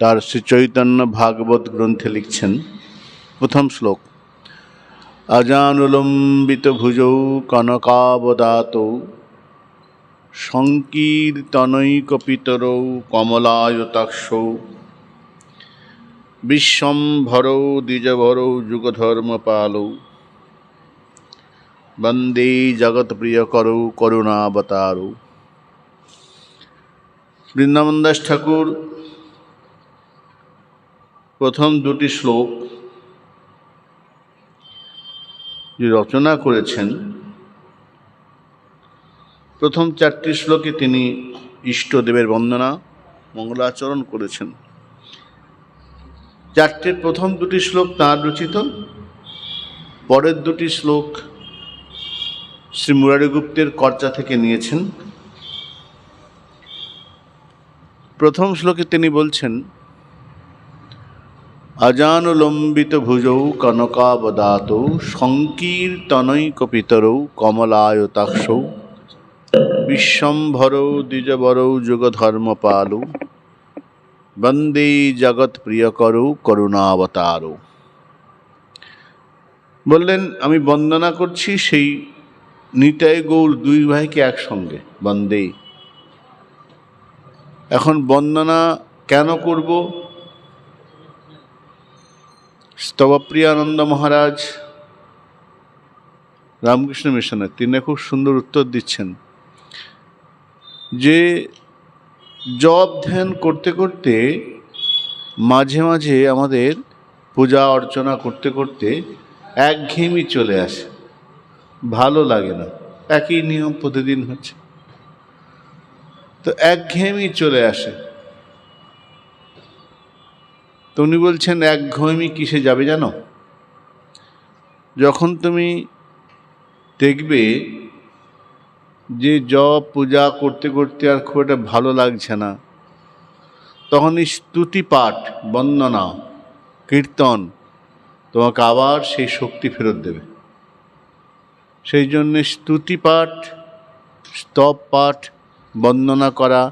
তার শ্রী চৈতন্য ভাগবত গ্রন্থে লিখছেন প্রথম শ্লোক। অজানুলম্বিত ভুজৌ কনকাবদাত সংকীর্তনৈকপিতরৌ কমলায়তাক্ষৌ বিশ্বম্ভরৌ দ্বিজভরৌ যুগধর্মপালৌ। বন্দে জগৎপ্রিয়করৌ করুণাবতারৌ। বৃন্দাবন দাস ঠাকুর প্রথম দুটি শ্লোক যে রচনা করেছেন, প্রথম চারটি শ্লোকে তিনি ইষ্টদেবের বন্দনা, মঙ্গলাচরণ করেছেন। চারটির প্রথম দুটি শ্লোক তাঁর রচিত, পরের দুটি শ্লোক শ্রী মুরারিগুপ্তের কর্চা থেকে নিয়েছেন। প্রথম শ্লোকে তিনি বলছেন অজানুলম্বিত ভুজৌ কনকাবদাত সংকীর্তনৈকপিতরৌ কমলায়তাক্ষৌ বিশ্বম্ভরৌ দ্বিজবরৌ যুগধর্মপালৌ বন্দে জগৎ প্রিয়করৌ করুণাবতারৌ বললেন, আমি বন্দনা করছি সেই নিতাই গৌর দুই ভাইকে একসঙ্গে। বন্দে। এখন বন্দনা কেন করব? স্তবপ্রিয়ানন্দ মহারাজ, রামকৃষ্ণ মিশনের তিনি খুব সুন্দর উত্তর দিচ্ছেন। যে জপ ধ্যান করতে করতে, মাঝে মাঝে আমাদের পূজা অর্চনা করতে করতে একঘেয়েমি চলে আসে। ভালো লাগে না। একই নিয়ম প্রতিদিন হচ্ছে। তো একঘেয়েমি চলে আসে। উনি বলছেন একঘেয়েমি কিসে যাবে জানো? যখন তুমি দেখবে যে জপ, পূজা করতে করতে আর খুব একটা ভালো লাগছে না, তখন এই স্তুতি পাঠ, বন্দনা, কীর্তন, তোমাকে আবার সেই শক্তি ফেরত দেবে। সেই জন্যে স্তুতি পাঠ, স্তব পাঠ, বন্দনা করা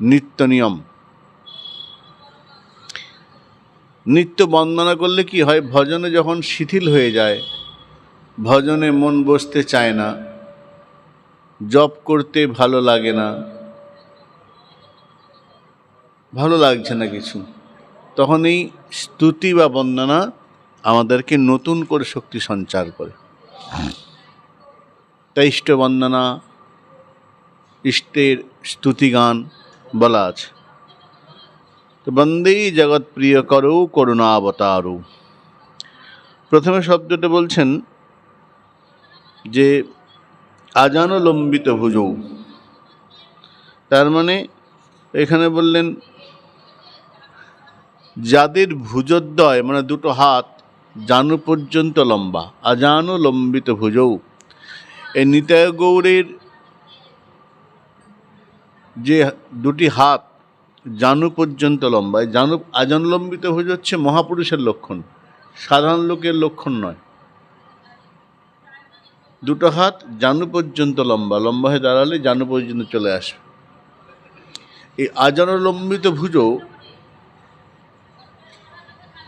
নিত্য নিয়ম। নিত্য বন্দনা করলে কি হয়? ভজনে যখন শিথিল হয়ে যায়, ভজনে মন বসতে চায় না, জপ করতে ভালো লাগে না, ভালো লাগছে না কিছু, তখন এই স্তুতি বা বন্দনা আমাদেরকে নতুন করে শক্তি সঞ্চার করে। তাই ইষ্ট বন্দনা, ইষ্টের স্তুতিগান বলা আছে। তো বন্দেই জগৎ প্রিয় করো করুণাবতারও প্রথমে শব্দটা বলছেন যে আজানুলম্বিত ভুজৌ তার মানে এখানে বললেন যাদের ভুজোদ্দয় মানে দুটো হাত, জানু পর্যন্ত লম্বা আজানুলম্বিত ভুজৌ এই নিতায় গৌরের যে দুটি হাত জানু পর্যন্ত লম্বা এই জানু আজানুলম্বিত ভুজ হচ্ছে মহাপুরুষের লক্ষণ। সাধারণ লোকের লক্ষণ নয়। দুটো হাত জানু পর্যন্ত লম্বা লম্বা হয়ে দাঁড়ালে জানু পর্যন্ত চলে আসবে। এই আজানুলম্বিত ভুজও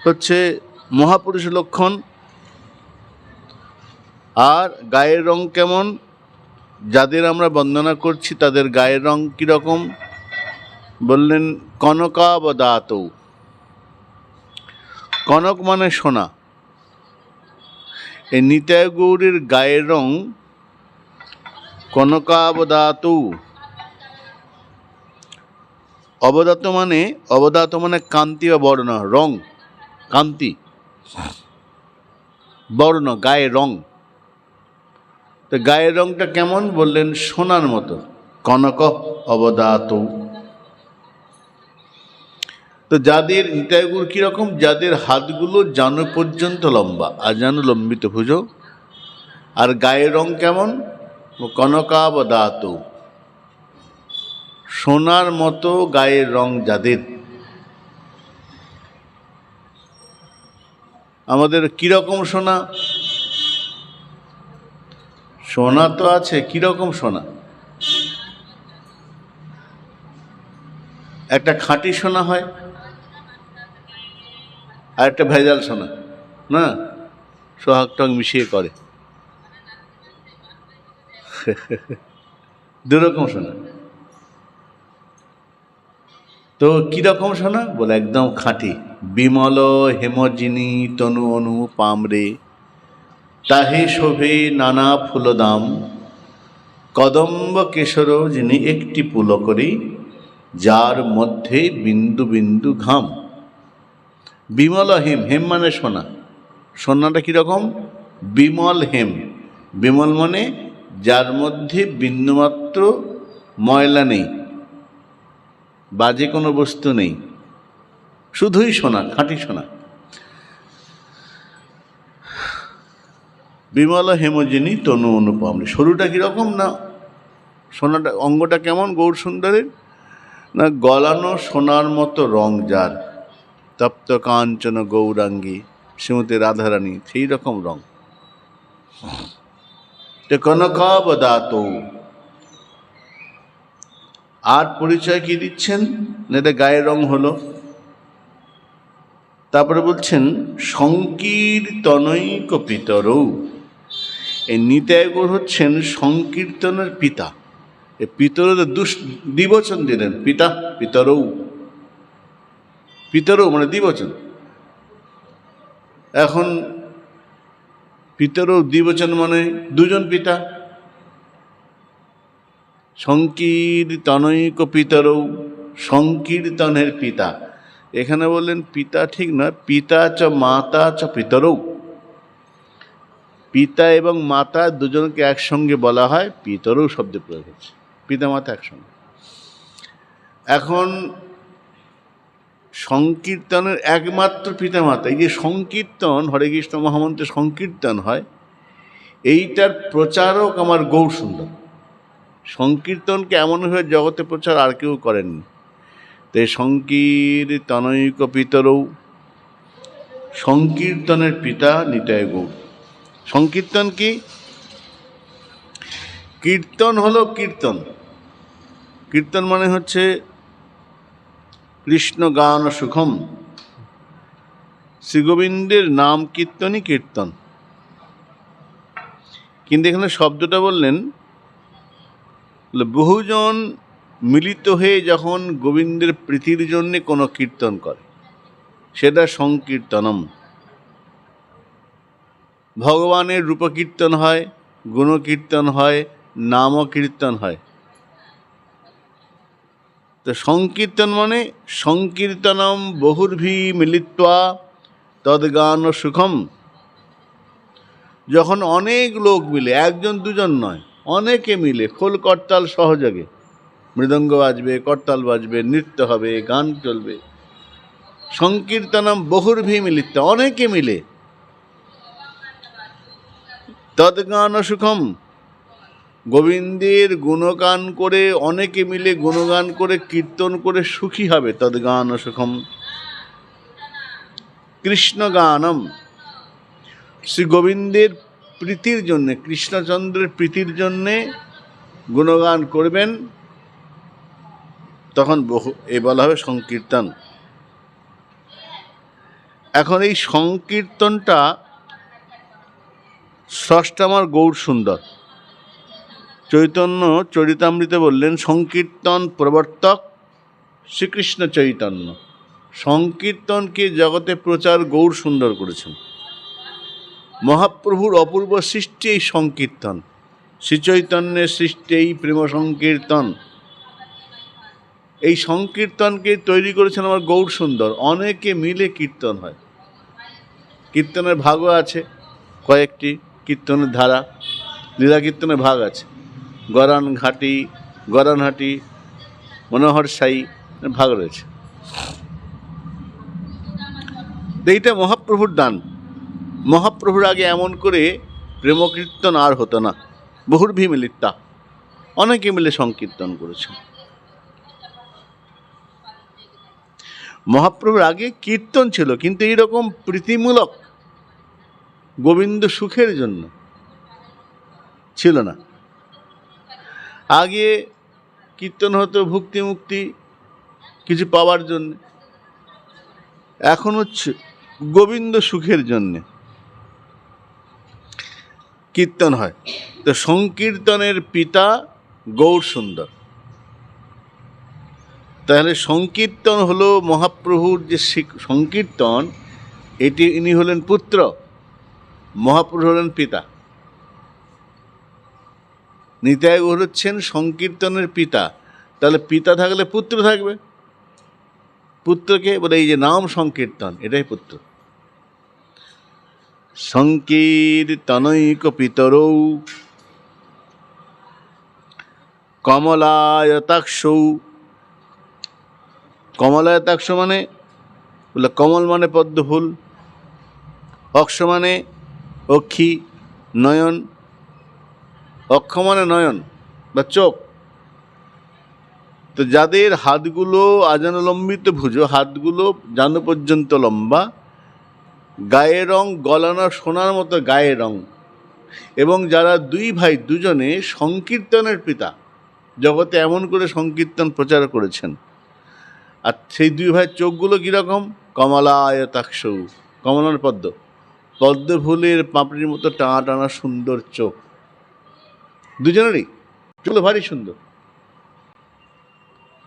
হচ্ছে মহাপুরুষের লক্ষণ। আর গায়ের রং কেমন? যাদের আমরা বন্দনা করছি, তাদের গায়ের রং কীরকম? বললেন, কনকাবদাত। কনক মানে সোনা। এই নিতায় গৌরীর গায়ের রং কনকাবদাত। অবদাত মানে অবদাত মানে কান্তি বা বর্ণ, রং, কান্তি। বর্ণ, গায়ের রং। তো গায়ের রংটা কেমন? বললেন, সোনার মতো। কনক অবদাত। তো যাদের নিতায়গুর কীরকম? যাদের হাতগুলো জানু পর্যন্ত লম্বা আর জানু লম্বিত ভুজো। আর গায়ের রং কেমন? কনকাবদাত সোনার মতো গায়ের রং যাদের। আমাদের কীরকম সোনা? সোনা তো আছে, কীরকম সোনা? একটা খাঁটি সোনা হয় আর একটা ভেজাল শোনা। না? সোহাগ টক মিশিয়ে করে। দুরকম শোনা। তো কীরকম শোনা? বলে একদম খাঁটি। বিমল, হেমজিনী, তনু, অনু, পামরে। তাহে শোভে নানা ফুলদাম। কদম্ব কেশর যিনি একটি পুল করি যার মধ্যে বিন্দু বিন্দু ঘাম। বিমল হেম হেম মানে সোনা। সোনাটা কীরকম? বিমল হেম বিমল মানে যার মধ্যে বিন্দুমাত্র ময়লা নেই, বাজে কোনো বস্তু নেই। শুধুই সোনা, খাঁটি সোনা। বিমল হেমজিনী তনু অনুপম। সরুটা কীরকম না? সোনাটা, অঙ্গটা কেমন? গৌর সুন্দরের? না গলানো সোনার মতো রং যার? তপ্ত কাঞ্চন গৌরাঙ্গী, শ্রীমতী রাধারানী সেই রকম রং কনকাবদাত আর পরিচয় কি দিচ্ছেন? এটা গায়ের রং হলো? তারপরে বলছেন, সংকীর্তনৈক পিতরৌ। এই নিতায়গর হচ্ছেন সংকীর্তনের পিতা। এ পিতর দুষ দ্বিবচন দিলেন, পিতা, পিতরৌ। পিতরৌ মানে দ্বিবচন। এখন পিতরৌ দ্বিবচন মানে দুজন পিতা। সংকীর্তনৈক পিতরৌ সংকীর্তনের পিতা। এখানে বললেন পিতা ঠিক নয়, পিতা চ মাতা চ পিতরৌ পিতা এবং মাতা দুজনকে একসঙ্গে বলা হয় পিতরৌ শব্দে প্রয়োগ হচ্ছে। পিতা মাতা একসঙ্গে। এখন সংকীর্তনের একমাত্র পিতা মাতা এই যে সংকীর্তন, হরে কৃষ্ণ মহামন্ত্রে সংকীর্তন হয়, এইটার প্রচারক আমার গৌর সুন্দর সংকীর্তনকে এমনভাবে জগতে প্রচার আর কেউ করেননি। তো এই সংকীর্তনৈক পিতরৌ, সংকীর্তনের পিতা নিতায় গৌর। সংকীর্তন কি? কীর্তন হলো কীর্তন। কীর্তন মানে হচ্ছে কৃষ্ণ গান সুখম শ্রীগোবিন্দের নাম, কীর্তনই কীর্তন। কিন্তু এখানে শব্দটা বললেন বহুজন মিলিত হয়ে যখন গোবিন্দের প্রীতির জন্যে কোনো কীর্তন করে, সেটা সংকীর্তনম। ভগবানের রূপকীর্তন হয়, গুণকীর্তন হয় নাম কীর্তন হয়। তো সংকীর্তন মানে সংকীর্তনম বহুর্ভি মিলিত্বা তদ্গান সুখম। যখন অনেক লোক মিলে, একজন দুজন নয়, অনেকে মিলে খোল করতাল সহযোগে। মৃদঙ্গ বাজবে, করতাল বাজবে, নৃত্য হবে, গান চলবে। সংকীর্তনম বহুর্ভি মিলিত অনেকে মিলে তদ্গান সুখম। গোবিন্দের গুণগান করে অনেকে মিলে গুণগান করে কীর্তন করে সুখী হবে তদ্গান সুখম। কৃষ্ণ গানম শ্রী গোবিন্দের প্রীতির জন্যে, কৃষ্ণচন্দ্রের প্রীতির জন্যে গুণগান করবেন। তখন বহু, এ বলা হবে সংকীর্তন। এখন এই সংকীর্তনটা ষষ্ঠ আমার গৌর সুন্দর চৈতন্য চরিতামৃতে বললেন, সংকীর্তন প্রবর্তক শ্রীকৃষ্ণ চৈতন্য। সংকীর্তনকে জগতে প্রচার গৌর সুন্দর করেছেন? মহাপ্রভুর অপূর্ব সৃষ্টি এই সংকীর্তন। শ্রীচৈতন্যের সৃষ্টি এই প্রেম সংকীর্তন। এই সংকীর্তনকে তৈরি করেছেন আমার গৌর সুন্দর। অনেকে মিলে কীর্তন হয়। কীর্তনের ভাগও আছে, কয়েকটি কীর্তনের ধারা, লীলা কীর্তনের ভাগ আছে। গরান ঘাটি গরানহাটি, মনোহর সাই ভাগ রয়েছে। এইটা মহাপ্রভুর দান। মহাপ্রভুর আগে এমন করে প্রেমকীর্তন আর হতো না। বহুর্ভি মিলিতা অনেকে মিলে সংকীর্তন করেছে মহাপ্রভুর আগে কীর্তন ছিল, কিন্তু এইরকম প্রীতিমূলক গোবিন্দ সুখের জন্য ছিল না। আগে কীর্তন হতো ভুক্তি মুক্তি কিছু পাওয়ার জন্য। এখন হচ্ছে গোবিন্দ সুখের জন্যে কীর্তন হয়। তো সংকীর্তনের পিতা গৌর সুন্দর। তাহলে সংকীর্তন হলো মহাপ্রভুর যে সংকীর্তন, এটি ইনি হলেন পুত্র, মহাপ্রভু হলেন পিতা। নিতাই গৌর হচ্ছেন সংকীর্তনের পিতা। তাহলে পিতা থাকলে পুত্র থাকবে। পুত্রকে বলে এই যে নাম সংকীর্তন, এটাই পুত্র। সংকীর্তনৈক পিতরৌ কমলায়তাক্ষৌ কমলায়তাক্ষ মানে বলে কমল মানে পদ্ম ফুল অক্ষ মানে অক্ষী, নয়ন অক্ষ মানে নয়ন বা চোখ। তো যাদের হাতগুলো আজানুলম্বিত ভুজো, হাতগুলো জানো পর্যন্ত লম্বা, গায়ের রং গলানো সোনার মতো গায়ের রং। এবং যারা দুই ভাই দুজনে সংকীর্তনের পিতা, জগতে এমন করে সংকীর্তন প্রচার করেছেন। আর সেই দুই ভাইয়ের চোখগুলো কীরকম কমলা কমলায়তাক্ষ কমলার পদ্ম। পদ্ম ফুলের পাপড়ির মতো টানা টানা সুন্দর চোখ। দুজনেরই। চলো ভারী সুন্দর।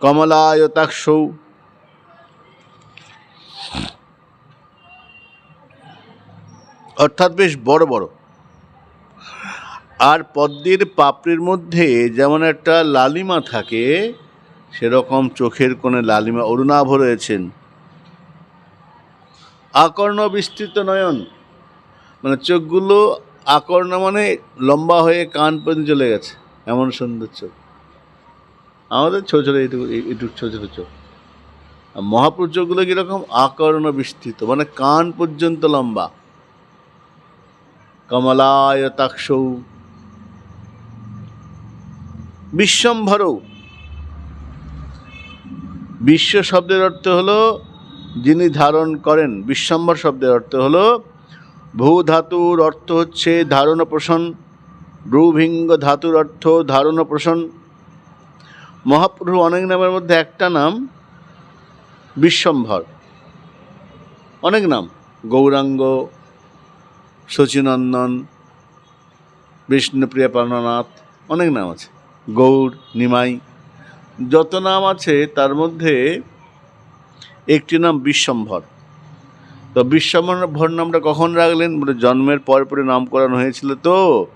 কমলায়তাক্ষ অর্থাৎ বেশ বড় বড়। আর পদ্মের পাপড়ির মধ্যে যেমন একটা লালিমা থাকে, সেরকম চোখের কোণে লালিমা অরুণাভ রয়েছেন। আকর্ণ বিস্তৃত নয়ন মানে চোখগুলো আকর্ণ মানে লম্বা হয়ে কান পর্যন্ত চলে গেছে, এমন সুন্দর চোখ। আমাদের ছোটো ছোটো এইটুকু এইটুকু ছোটো ছোটো চোখ। আর মহাপুরুষ চোখগুলো কীরকম আকর্ণ বিস্তৃত মানে কান পর্যন্ত লম্বা। কমলায়তাক্ষৌ বিশ্বম্ভরৌ। বিশ্ব শব্দের অর্থ হলো, যিনি ধারণ করেন, বিশ্বম্ভর শব্দের অর্থ হলো ভূ ধাতুর অর্থ হচ্ছে ধারণ পোষণ। ভ্রুভিঙ্গ ধাতুর অর্থ ধারণ পোষণ। মহাপ্রভু অনেক নামের মধ্যে একটা নাম বিশ্বম্ভর। অনেক নাম। গৌরাঙ্গ শচীনন্দন বিষ্ণুপ্রিয়া প্রাণনাথ অনেক নাম আছে। গৌর, নিমাই। যত নাম আছে তার মধ্যে একটি নাম বিশ্বম্ভর। তো বিশ্বম্ভর নামটা কখন রাখলেন? বলে জন্মের পর পরে নামকরণ হয়েছিল তো।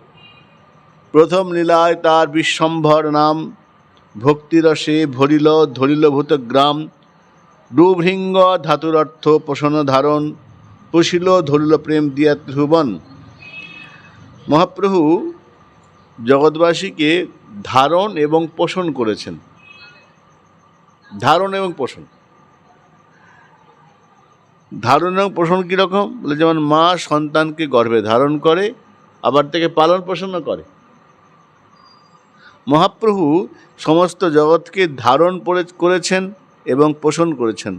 প্রথম লীলায় তার বিশ্বম্ভর নাম, ভক্তিরসে ভরিল ধরিল ভূত গ্রাম, ডুভৃঙ্গ ধাতুর অর্থ পোষণ ধারণ, পুষিল ধরিল প্রেম দিয়া ধ্রুবন। মহাপ্রভু জগৎবাসীকে ধারণ এবং পোষণ করেছেন। ধারণ এবং পোষণ। ধারণ এবং পোষণ কীরকম? বলে যেমন মা সন্তানকে গর্ভে ধারণ করে, আবার থেকে পালন পোষণও করে। মহাপ্রভু সমস্ত জগৎকে ধারণ করেছেন এবং পোষণ করেছেন।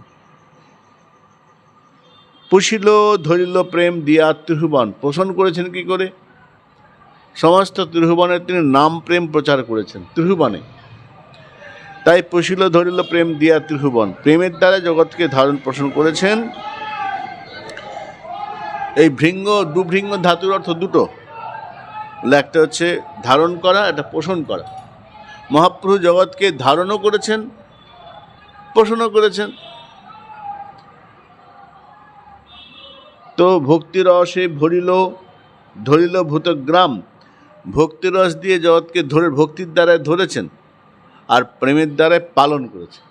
পুষিল, ধরিল, প্রেম দিয়া ত্রিভুবন। পোষণ করেছেন কি করে? সমস্ত ত্রিভুবনের তিনি নাম প্রেম প্রচার করেছেন, ত্রিভুবনে। তাই পুষিল, ধরিল, প্রেম দিয়া ত্রিভুবন। প্রেমের দ্বারা জগৎকে ধারণ পোষণ করেছেন এই ভৃঙ্গ, দুভৃঙ্গ ধাতুর অর্থ দুটো। একটা হচ্ছে ধারণ করা, একটা পোষণ করা। মহাপ্রভু জগৎকে ধারণও করেছেন, পোষণও করেছেন। তো ভক্তিরসে ভরিল, ধরিল ভূতগ্রাম। ভক্তিরস দিয়ে জগৎকে ধরে ভক্তির দ্বারায় ধরেছেন আর প্রেমের দ্বারায় পালন করেছেন।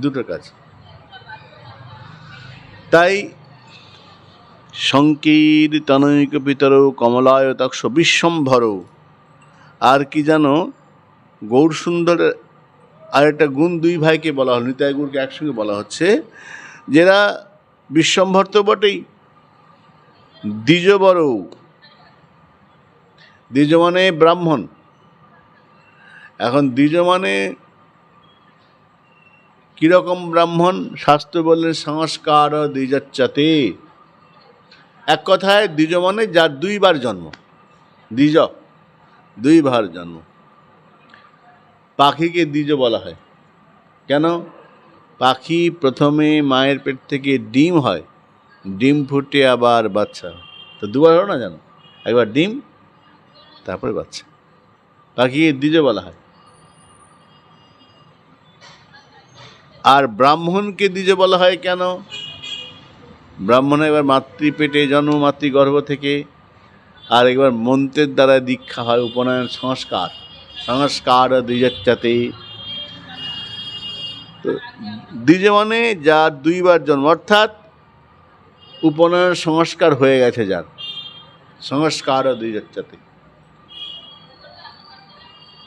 দুটো কাজ। তাই সংকীর্তনৈক পিতর কমলায় তক্ষ বিশ্বম্ভর। আর কি জানো গৌর সুন্দরের আর একটা গুণ দুই ভাইকে বলা হল, নিতাই গুরুকে একসঙ্গে বলা হচ্ছে, যেরা বিশ্বম্ভর তো বটেই দ্বিজ বড় দ্বিজ মানে ব্রাহ্মণ। এখন দ্বিজ মানে কীরকম ব্রাহ্মণ? শাস্ত্র বললেন, সংস্কার দ্বিজাচ্চাতে এক কথায় দ্বিজ মানে যার দুইবার জন্ম। দ্বিজ, দুইবার জন্ম। পাখিকে দ্বিজ বলা হয়। কেন? পাখি প্রথমে মায়ের পেট থেকে ডিম হয়। ডিম ফুটে আবার বাচ্চা তো দুবার হলো না জানো একবার ডিম, তারপরে বাচ্চা। বাকি দ্বিজ বলা হয়। আর ব্রাহ্মণকে দ্বিজ বলা হয় কেন? ব্রাহ্মণ এবার মাতৃপেটে জন্ম, মাতৃগর্ভ থেকে আর একবার মন্ত্রের দ্বারা দীক্ষা হয় উপনয়ন সংস্কার। সংস্কার দ্বিজাতে তো দ্বিজ মানে যার দুইবার জন্ম, অর্থাৎ উপনয়ন সংস্কার হয়ে গেছে যার। সংস্কার দ্বিজাতে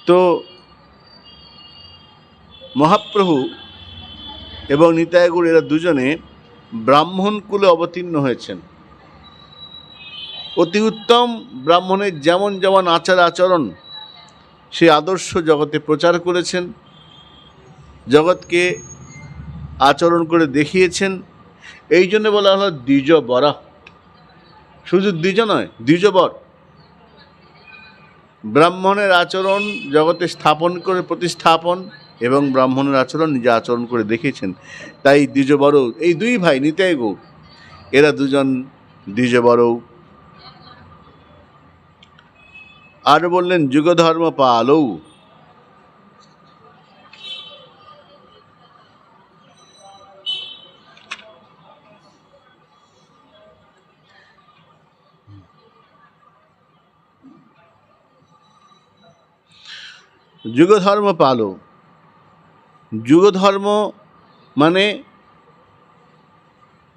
তো মহাপ্রভু এবং নিতায়গুরু এরা দুজনে ব্রাহ্মণ কুলে অবতীর্ণ হয়েছেন। অতি উত্তম ব্রাহ্মণের যেমন যেমন আচার আচরণ, সে আদর্শ জগতে প্রচার করেছেন, জগৎকে আচরণ করে দেখিয়েছেন। এই জন্য বলা হলো দ্বিজ বরা শুধু দ্বিজ নয়, দ্বিজবর। ব্রাহ্মণের আচরণ জগতে স্থাপন করে, প্রতিস্থাপন এবং ব্রাহ্মণের আচরণ নিজে আচরণ করে দেখিয়েছেন। তাই দ্বিজবর এই দুই ভাই নিতাই গৌর এরা দুজন দ্বিজবর আর বললেন, যুগধর্ম পালৌ যুগধর্ম পালো যুগধর্ম মানে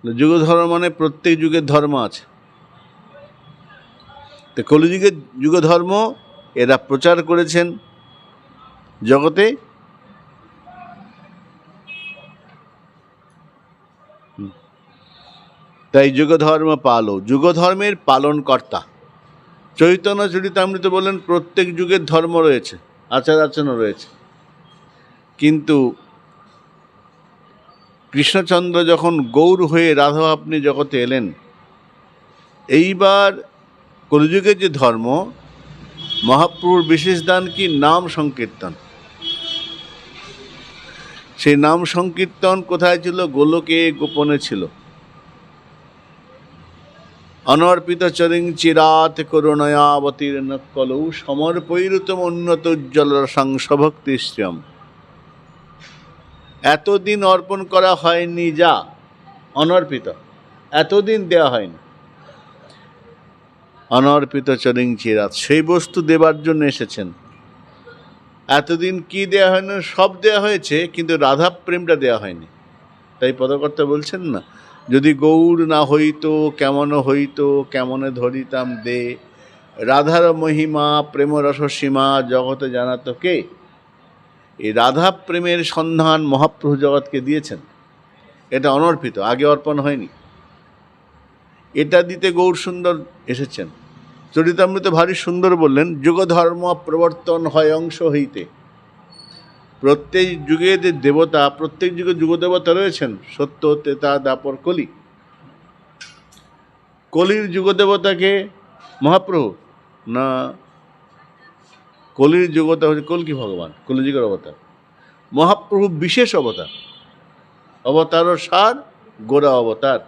যুগধর্ম মানে প্রত্যেক যুগের ধর্ম আছে। তো কলিযুগের যুগধর্ম এরা প্রচার করেছেন জগতে। তাই যুগধর্ম পালো, যুগধর্মের পালনকর্তা। চৈতন্য চরিতামৃত বললেন প্রত্যেক যুগের ধর্ম রয়েছে আচার আচরণ রয়েছে। কিন্তু কৃষ্ণচন্দ্র যখন গৌর হয়ে রাধা আপনি জগতে এলেন, এইবার কলিযুগের যে ধর্ম, মহাপ্রভুর বিশেষ দান কি? নাম সংকীর্তন। সেই নাম সংকীর্তন কোথায় ছিল? গোলকে গোপনে ছিল। অনর্পিত চরিং চিরাত করুণয়াবতীর্ণ কলৌ সমর্পৈরুতম উন্নত উজ্জ্বল সংসভক্তি শ্রিয়ম এতদিন অর্পণ করা হয়নি যা, অনর্পিত। এতদিন দেওয়া হয়নি। অনর্পিত চরিং চিরাত সেই বস্তু দেবার জন্য এসেছেন। এতদিন কি দেয়া হয়নি? সব দেয়া হয়েছে, কিন্তু রাধা প্রেমটা দেয়া হয়নি। তাই পদকর্তা বলছেন না, যদি গৌর না হইতো, কেমন হইতো, কেমনে ধরিতাম দে? রাধার মহিমা, প্রেমরস সীমা, জগতে জানাতো কে? এই রাধা প্রেমের সন্ধান মহাপ্রভু জগৎকে দিয়েছেন। এটা অনর্পিত, আগে অর্পণ হয়নি। এটা দিতে গৌর সুন্দর এসেছেন। চরিতামৃত ভারী সুন্দর বললেন, যুগধর্ম প্রবর্তন হয় অংশ হইতে। প্রত্যেক যুগে যে দেবতা, প্রত্যেক যুগে যুগদেবতা রয়েছেন, সত্য, তেতা, দাপর কলি। কলির যুগদেবতাকে মহাপ্রভু, না কলির যুগতা হচ্ছে কলকি ভগবান? কলিযুগের অবতার। মহাপ্রভু বিশেষ অবতার। অবতার সার, গোড়া অবতার।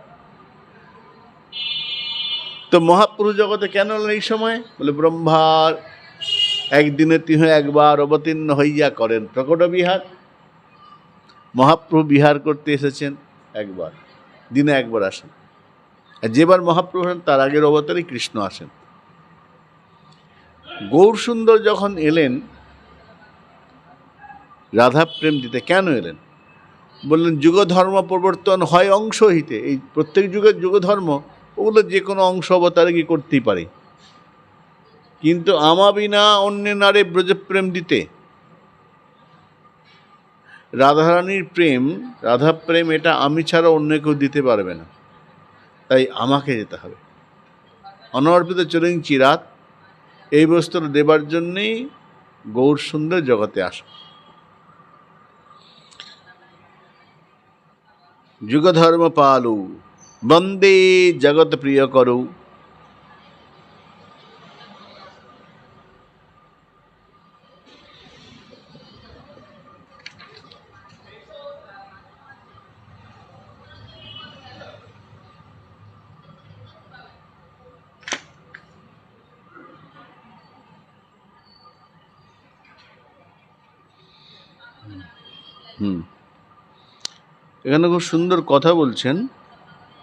তো মহাপ্রভু জগতে কেন এই সময়? বলে ব্রহ্মার একদিনে তিহ একবার অবতীর্ণ হইয়া করেন। প্রকট বিহার। মহাপ্রভু বিহার করতে এসেছেন একবার। দিনে একবার আসেন। আর যেবার মহাপ্রভু হন তার আগের অবতারে কৃষ্ণ আসেন। গৌর সুন্দর যখন এলেন রাধা প্রেম দিতে কেন এলেন? বললেন যুগ ধর্ম প্রবর্তন হয় অংশ হইতে এই প্রত্যেক যুগের যুগ ধর্ম ওগুলো যে কোনো অংশ অবতারে কি করতেই পারে। কিন্তু আমাবিনা অন্য নারে ব্রজপ্রেম দিতে। রাধারানীর প্রেম রাধা প্রেম এটা আমি ছাড়া অন্য কেউ দিতে পারবে না। তাই আমাকে যেতে হবে। অনর্পিত চরিং চিরাত এই বস্তুটা দেবার জন্যেই গৌর সুন্দর জগতে আসা। যুগধর্ম পালু বন্দে জগৎ প্রিয় করু। হুম। এখানে খুব সুন্দর কথা বলছেন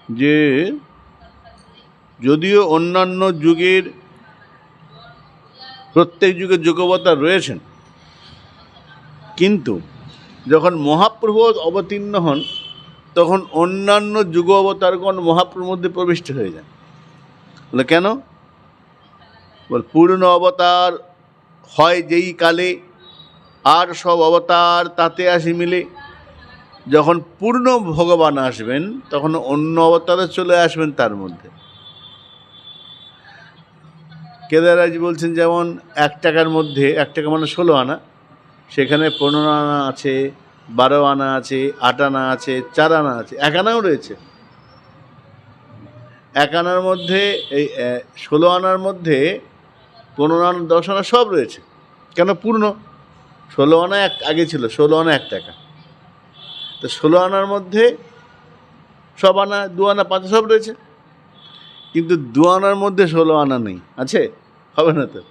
যে যদিও অন্যান্য যুগের প্রত্যেক যুগে যোগবতার রয়েছেন, কিন্তু যখন মহাপ্রভু অবতীর্ণ হন, তখন অন্যান্য যুগ অবতারগণ মহাপ্রভুর মধ্যে প্রবিষ্ট হয়ে যান। বলে কেন? বল পূর্ণ অবতার হয় যেই কালে আর সব অবতার তাতে আসি মিলে। যখন পূর্ণ ভগবান আসবেন, তখন অন্য অবতারে চলে আসবেন তার মধ্যে। কেদারাজি বলছেন যেমন এক টাকার মধ্যে, এক টাকা মানে ষোলো আনা। সেখানে পনেরো আনা আছে, বারো আনা আছে, আট আনা আছে, চার আনা আছে, এক আনাও রয়েছে। এক আনার মধ্যে, এই ষোলো আনার মধ্যে পনেরো আনা, দশ আনা সব রয়েছে। কেন পূর্ণ? ষোলো আনা এক, আগে ছিল ষোলো আনা এক টাকা। তো ষোলো আনার মধ্যে সব আনা, দু আনা, পাঁচ সব রয়েছে। কিন্তু দু আনার মধ্যে ষোলো আনা নেই। আছে? হবে না তো।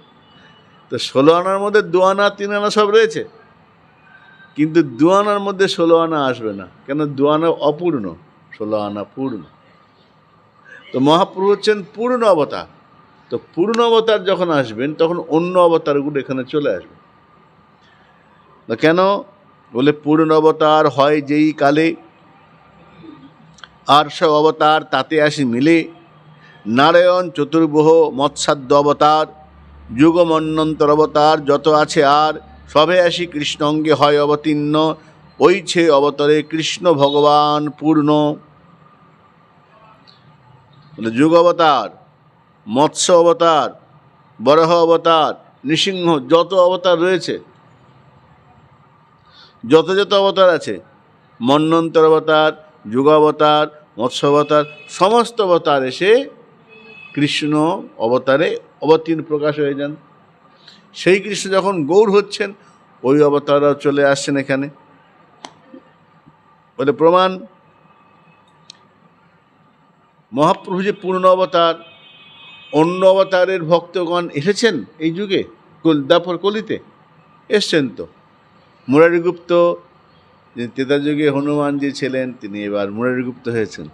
তো ষোলো আনার মধ্যে দু আনা, তিন আনা সব রয়েছে। কিন্তু দু আনার মধ্যে ষোলো আনা আসবে না। কেন? দু আনা অপূর্ণ। ষোলো আনা পূর্ণ। তো মহাপ্রভু হচ্ছেন পূর্ণ অবতার। তো পূর্ণ অবতার যখন আসবেন, তখন অন্য অবতারগুলো এখানে চলে আসবে। কেন? বলে, পূর্ণ অবতার হয় যেই কালে। আর সব অবতার তাতে আসি মিলে। নারায়ণ চতুর্বহ মৎসাদ্য অবতার, যুগমন্বন্তর অবতার যত আছে আর, সবে আসি কৃষ্ণ অঙ্গে হয় অবতীর্ণ ওইছে অবতারে কৃষ্ণ ভগবান পূর্ণ। যুগ অবতার, মৎস্য অবতার, বরহ অবতার, নৃসিংহ, যত অবতার রয়েছে যত অবতার আছে। মন্নন্তর অবতার যুগাবতার মৎস্য অবতার, সমস্ত অবতার এসে কৃষ্ণ অবতারে অবতীর্ণ প্রকাশ হয়ে যান। সেই কৃষ্ণ যখন গৌর হচ্ছেন, ওই অবতাররাও চলে আসছেন এখানে। বলে প্রমাণ, মহাপ্রভু যে পূর্ণ অবতার, অন্য অবতারের ভক্তগণ এসেছেন এই যুগে দাপর কলিতে, এসছেন তো। মুরারিগুপ্ত তেতা যুগে হনুমান যে ছিলেন, তিনি এবার মুরারিগুপ্ত হয়েছেন।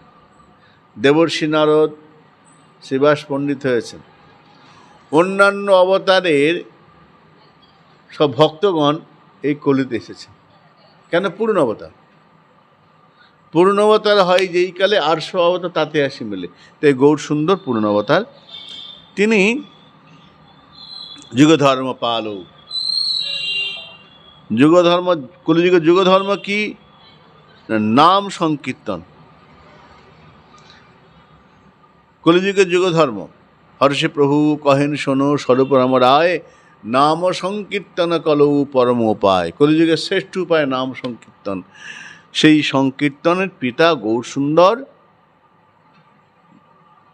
দেবর্ষি নারদ শিবাস পণ্ডিত হয়েছেন। অন্যান্য অবতারের সব ভক্তগণ এই কলিতে এসেছে কেন পূর্ণ অবতার? পূর্ণ অবতার হয় যেই কালে আটশো অবতার তাতে আসি মেলে। তাই গৌর সুন্দর পূর্ণ অবতার। তিনি যুগধর্ম পালক যুগধর্ম কলিযুগের যুগধর্ম কি? নাম সংকীর্তন। কলিযুগের যুগধর্ম। হর্ষে প্রভু কহেন, শোনো, স্বরূপ রাম রায়, নাম সংকীর্তন কলৌ পরম উপায় কলিযুগের শ্রেষ্ঠ উপায় নাম সংকীর্তন। সেই সংকীর্তনের পিতা গৌর সুন্দর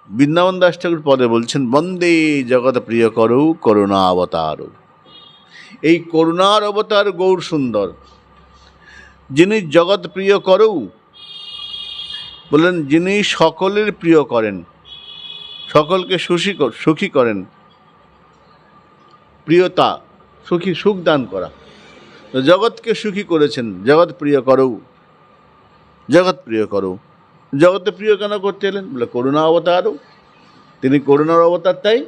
বৃন্দাবন দাস ঠাকুর পদে বলছেন, বন্দে জগৎ প্রিয় করৌ, করুণা অবতারও এই করুণার অবতার গৌর সুন্দর। যিনি জগৎ প্রিয় করৌ বললেন যিনি সকলের প্রিয় করেন, সকলকে সুখী সুখী করেন। প্রিয়তা, সুখী, সুখ দান করা। জগৎকে সুখী করেছেন, জগৎ প্রিয় করৌ জগৎ প্রিয় করৌ জগতে প্রিয় কেন করতে এলেন? বলে করুণা অবতারও তিনি করুণার অবতার, তাই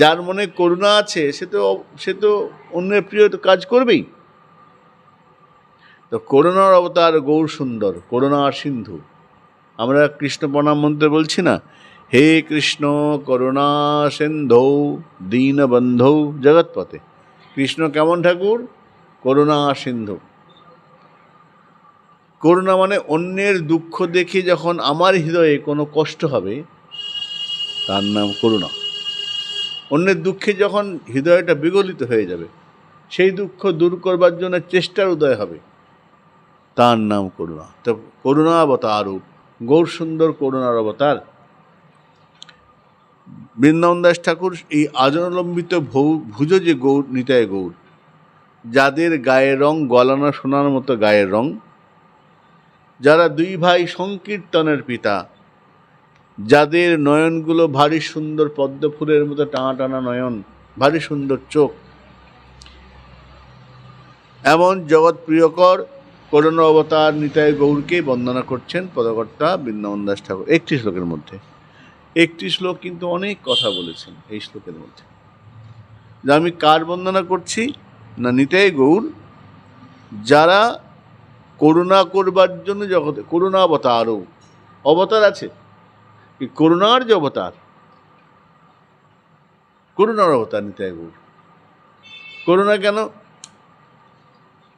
যার মনে করুণা আছে, সে তো সে তো অন্যের প্রিয় তো কাজ করবেই। তো করুণার অবতার গৌর সুন্দর করুণার সিন্ধু। আমরা কৃষ্ণ প্রণাম মন্ত্রে বলছি না, হে কৃষ্ণ করুণা সিন্ধৌ দীনবন্ধৌ জগৎপথে। কৃষ্ণ কেমন ঠাকুর? করুণা সিন্ধু। করুণা মানে অন্যের দুঃখ দেখে যখন আমার হৃদয়ে কোনো কষ্ট হবে, তার নাম করুণা। অন্যের দুঃখে যখন হৃদয়টা বিগলিত হয়ে যাবে, সেই দুঃখ দূর করবার জন্য চেষ্টার উদয় হবে। তার নাম করুণা। তো করুণা অবতারও গৌর সুন্দর করুণার অবতার। বৃন্দাবন দাস ঠাকুর এই আজনলম্বিত ভুজ যে গৌর নিতায় গৌর, যাদের গায়ের রং গলানো সোনার মতো গায়ের রং, যারা দুই ভাই সংকীর্তনের পিতা যাদের নয়নগুলো ভারী সুন্দর পদ্ম ফুলের মতো টানা টানা নয়ন, ভারী সুন্দর চোখ। এমন জগৎ প্রিয়কর করুণ অবতার নিতাই গৌরকে বন্দনা করছেন পদকর্তা বৃন্দাবন দাস ঠাকুর। একটি শ্লোকের মধ্যে। একটি শ্লোক কিন্তু অনেক কথা বলেছেন এই শ্লোকের মধ্যে। যে আমি কার বন্দনা করছি? না নিতাই গৌর? যারা করুণা করবার জন্য জগতে করুণা অবতারও অবতার আছে। করুণার যে অবতার করুণার অবতার নিতাই গৌর করুণা কেন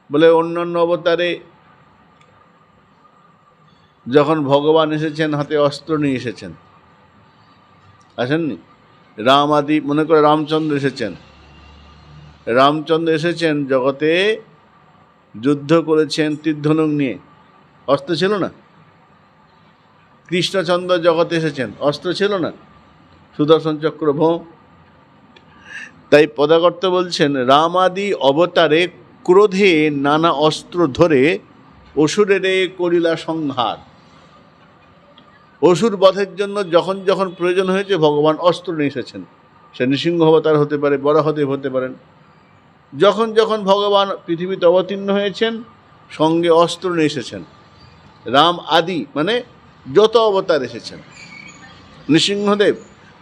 বলে অন্যান্য অবতারে যখন ভগবান এসেছেন হাতে অস্ত্র নিয়ে এসেছেন আসেননি রাম আদি মনে করে রামচন্দ্র এসেছেন রামচন্দ্র এসেছেন জগতে যুদ্ধ করেছেন তীর্ধনুক নিয়ে অস্ত্র ছিল না কৃষ্ণচন্দ্র জগতে এসেছেন। অস্ত্র ছিল না। সুদর্শন চক্র ভোম তাই পদাকর্তা বলছেন, রামাদি অবতারে ক্রোধে নানা অস্ত্র ধরে অসুরেরে করিলা সংহার। অসুর বধের জন্য যখন যখন প্রয়োজন হয়েছে, ভগবান অস্ত্র নিয়ে এসেছেন। সে নৃসিংহ অবতার হতে পারে, বরাহদেব হতে পারেন। যখন যখন ভগবান পৃথিবীতে অবতীর্ণ হয়েছেন, সঙ্গে অস্ত্র নিয়ে এসেছেন। রাম আদি মানে যত অবতার এসেছেন, নৃসিংহদেব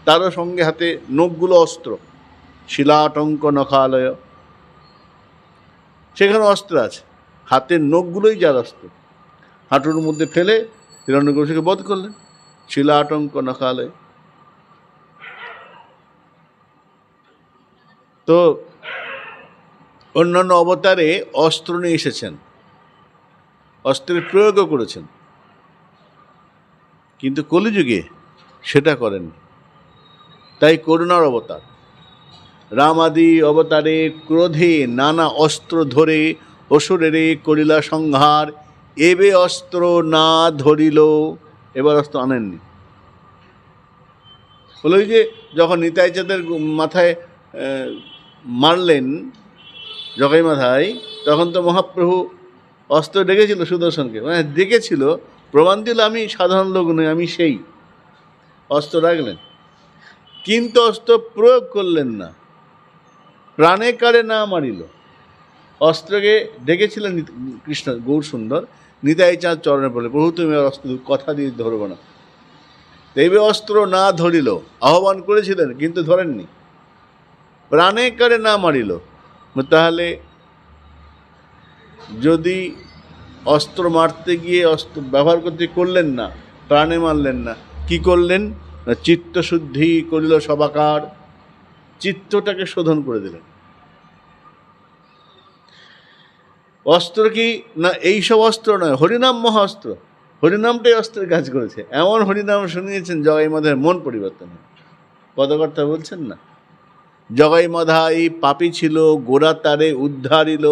তারও সঙ্গে হাতে নখগুলো অস্ত্র, শিলাটঙ্ক নখালয়। সেখানে অস্ত্র আছে, হাতের নখগুলোই যার অস্ত্র। হাঁটুর মধ্যে ফেলে হিরণ্যকশিকে বধ করলেন, শিলাটঙ্ক নখালয়। তো অন্যান্য অবতারে অস্ত্র নিয়ে এসেছেন, অস্ত্রের প্রয়োগও করেছেন। কিন্তু কলিযুগে সেটা করেননি। তাই করুণার অবতার। রামাদি অবতারে ক্রোধে নানা অস্ত্র ধরে অসুরেরে করিলা সংহার। এবে অস্ত্র না ধরিল, এবার অস্ত্র আনেননি। ওই যে যখন নিতাই চাঁদের মাথায় মারলেন জগাই মাথায়, তখন তো মহাপ্রভু অস্ত্র ডেকেছিল সুদর্শনকে। মানে ডেকেছিল প্রমাণ দিল আমি সাধারণ লোক নই, আমি সেই। অস্ত্র রাখলেন। কিন্তু অস্ত্র প্রয়োগ করলেন না। প্রাণে কারে না মারিল। অস্ত্রকে ডেকেছিলেন কৃষ্ণ গৌর সুন্দর। নিতাই চাঁদ চরণে পড়লে প্রভু, তুমি অস্ত্র কথা দিয়ে ধরবো না। দেবে অস্ত্র না ধরিল, আহ্বান করেছিলেন, কিন্তু ধরেননি। প্রাণে কারে না মারিল। তাহলে যদি অস্ত্র মারতে গিয়ে অস্ত্র ব্যবহার করতে করলেন না, প্রাণে মারলেন না। কি করলেন? না, চিত্তশুদ্ধি করিল সবাকার। চিত্তটাকে শোধন করে দিলেন। অস্ত্র কি? না, এই সব অস্ত্র নয়, হরিনাম মহা অস্ত্র হরিনামটাই অস্ত্রের কাজ করেছে। এমন হরিনাম শুনিয়েছেন জগাই মাধের মন পরিবর্তন হয় পদকর্তা বলছেন না। জগাই মাধাই পাপি ছিল, গোড়া তারে উদ্ধারিল,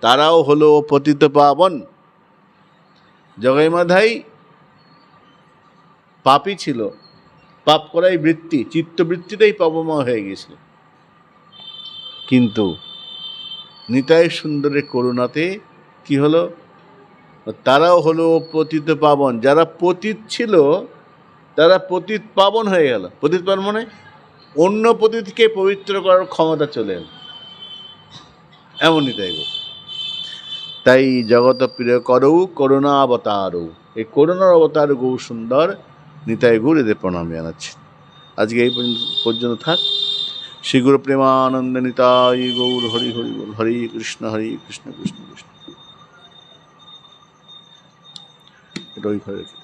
তারাও হলো পতিত পাবন। জগাই মাধাই পাপি ছিল। পাপ করাই বৃত্তি চিত্তবৃত্তিটাই পাপময় হয়ে গেছিল কিন্তু নিতাই সুন্দরের করুণাতে কি হলো? তারাও হলো পতিত পাবন। যারা পতিত ছিল, তারা পতিত পাবন হয়ে গেল। পতিত পাবন মানে অন্য পতিতকে পবিত্র করার ক্ষমতা চলে এলো। এমনই তাই তাই জগত প্রিয় করৌ, করুণা অবতারও এই করুণার অবতার গৌ সুন্দর। নিতাই গুর এদের প্রণাম জানাচ্ছি। আজকে এই পর্যন্ত থাক। শ্রী গুরু প্রেমানন্দ নিতাই গৌর হরি হরি বল। হরি কৃষ্ণ হরি কৃষ্ণ কৃষ্ণ কৃষ্ণ। এটা ওই ঘরে